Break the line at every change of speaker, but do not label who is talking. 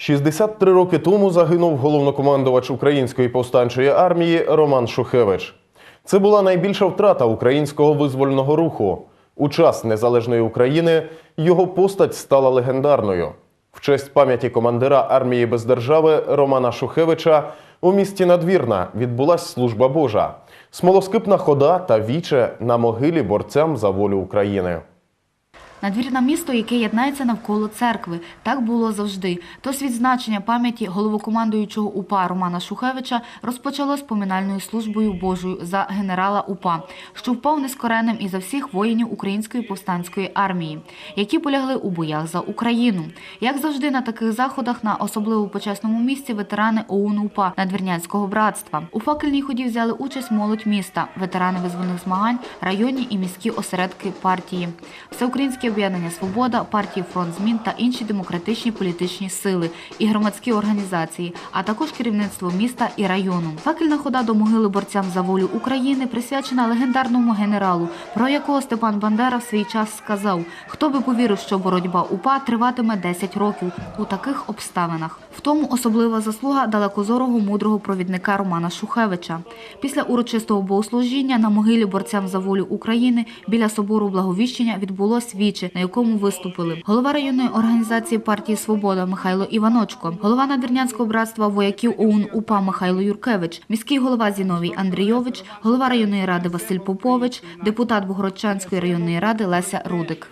63 роки тому загинув головнокомандувач Української повстанчої армії Роман Шухевич. Це була найбільша втрата українського визвольного руху. У час незалежної України його постать стала легендарною. В честь пам'яті командира армії без держави Романа Шухевича у місті Надвірна відбулась служба Божа, смолоскипна хода та віче на могилі борцям за волю України.
Надвірна місто, яке єднається навколо церкви. Так було завжди. Тож відзначення пам'яті головокомандуючого УПА Романа Шухевича розпочалось поминальною службою Божою за генерала УПА, що впав нескоренним і за всіх воїнів Української повстанської армії, які полягли у боях за Україну. Як завжди, на таких заходах на особливо почесному місці ветерани ОУН УПА Надвірнянського братства. У факельній ході взяли участь молодь міста, ветерани визвольних змагань, районні і міські осередки партії, Всеукраїнське об'єднання Свобода, партії Фронт змін та інші демократичні політичні сили і громадські організації, а також керівництво міста і району. Факельна хода до могили борцям за волю України присвячена легендарному генералу, про якого Степан Бандера в свій час сказав: хто би повірив, що боротьба УПА триватиме 10 років у таких обставинах. В тому особлива заслуга далекозорого мудрого провідника Романа Шухевича. Після урочистого богослужіння на могилі борцям за волю України біля собору Благовіщення відбулось віче, на якому виступили голова районної організації партії Свобода Михайло Іваночко, голова Надвірнянського братства вояків ОУН УПА Михайло Юркевич, міський голова Зіновій Андрійович, голова районної ради Василь Попович, депутат Богородчанської районної ради Леся Рудик.